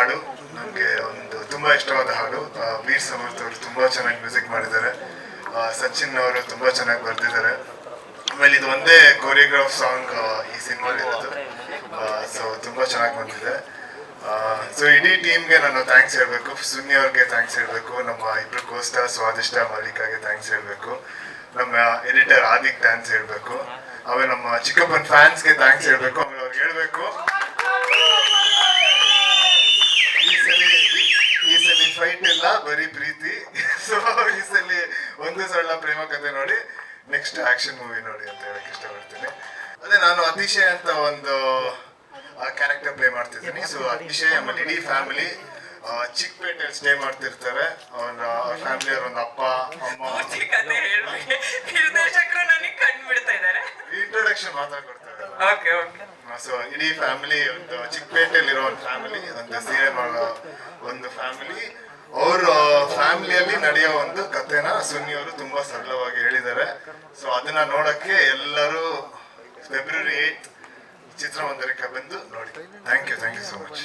ಹಾಡು ನನಗೆ ಒಂದು ತುಂಬಾ ಇಷ್ಟವಾದ ಹಾಡು. ವೀರ್ ಸಮರ್ಥ ಅವರು ತುಂಬಾ ಚೆನ್ನಾಗಿ ಮ್ಯೂಸಿಕ್ ಮಾಡಿದ್ದಾರೆ. ಸಚಿನ್ ಅವರು ತುಂಬಾ ಚೆನ್ನಾಗಿ ಬರ್ತಿದ್ದಾರೆ ಆಮೇಲೆ ಇದು ಒಂದೇ ಕೊರಿಯೋಗ್ರಾಫ್ ಸಾಂಗ್ ಈ ಸಿನಿಮಾ ಇರೋದು. ಸೊ ತುಂಬಾ ಚೆನ್ನಾಗಿ ಬಂದಿದೆ. ಸೊ ಇಡೀ ಟೀಮ್ಗೆ ನಾನು ಥ್ಯಾಂಕ್ಸ್ ಹೇಳ್ಬೇಕು. ಸುನಿ ಅವ್ರಿಗೆ ಥ್ಯಾಂಕ್ಸ್ ಹೇಳ್ಬೇಕು. ನಮ್ಮ ಇಬ್ರು ಕೋಸ್ಟ ಸ್ವಾದಿಷ್ಟ ಮಲ್ಲಿಕಾಗೆ ಥ್ಯಾಂಕ್ಸ್ ಹೇಳ್ಬೇಕು. ನಮ್ಮ ಎಡಿಟರ್ ಆದಿಕ್ ಥ್ಯಾಂಕ್ಸ್ ಹೇಳ್ಬೇಕು. ಆಮೇಲೆ ನಮ್ಮ ಚಿಕ್ಕಪ್ಪನ ಫ್ಯಾನ್ಸ್ಗೆ ಥ್ಯಾಂಕ್ಸ್ ಹೇಳ್ಬೇಕು. ಆಮೇಲೆ ಅವ್ರಿಗೆ ಹೇಳ್ಬೇಕು ಈ ಸಲ ಈ ಸಲ ಫೈಟ್ ಇಲ್ಲ ಬರೀ ಪ್ರೀತಿ. ಸೊ ಈ ಸಲ ಒಂದು ಸಣ್ಣ ಪ್ರೇಮ ಕಥೆ ನೋಡಿ ನೆಕ್ಸ್ಟ್ ಆಕ್ಷನ್ ಮೂವಿ ನೋಡಿ ಅಂತ ಹೇಳಕ್ ಇಷ್ಟಪಡ್ತೀನಿ. ಅದೇ ನಾನು ಅತಿಶಯ ಅಂತ ಒಂದು ಕ್ಯಾರೆಕ್ಟರ್ ಪ್ಲೇ ಮಾಡ್ತಿದ್ದೀನಿ. ಸೊ ಅತಿಶಯ ಆಮೇಲೆ ಇಡೀ ಫ್ಯಾಮಿಲಿ ಚಿಕ್ಕಪೇಟೆಯಲ್ಲಿ ಸ್ಟೇ ಮಾಡ್ತಿರ್ತಾರೆ. ಅವರ ಫ್ಯಾಮಿಲಿ ಅವ್ರ ಒಂದು ಅಪ್ಪ ಅಮ್ಮ. ಪೂರ್ತಿ ಕತೆ ಹೇಳ್ಬೇಕು ನಿರ್ದೇಶಕರು ನನಗೆ ಕಂಡು ಬಿಡ್ತಾ ಇದ್ದಾರೆ. ಇಂಟ್ರೊಡಕ್ಷನ್ ಮಾತಾಡ್ಕೊಡ್ತಾರೆ ಓಕೆ ಓಕೆ. ಸೊ ಇಡೀ ಫ್ಯಾಮಿಲಿ ಒಂದು ಚಿಕ್ಕಪೇಟೆಯಲ್ಲಿರೋ ಒಂದು ಫ್ಯಾಮಿಲಿ ಒಂದು ಸೀರೆ ಮಾಡೋ ಒಂದು ಫ್ಯಾಮಿಲಿ ಅವ್ರ ಫ್ಯಾಮಿಲಿಯಲ್ಲಿ ನಡೆಯೋ ಒಂದು ಕಥೆನ ಸುನ್ನಿ ಅವರು ತುಂಬಾ ಸರಳವಾಗಿ ಹೇಳಿದ್ದಾರೆ. ಸೊ ಅದನ್ನ ನೋಡಕ್ಕೆ ಎಲ್ಲರೂ ಫೆಬ್ರವರಿ ಏಟ್ ಚಿತ್ರಮಂದಿರಕ್ಕೆ ಬಂದು ನೋಡಿ. Thank you thank you so much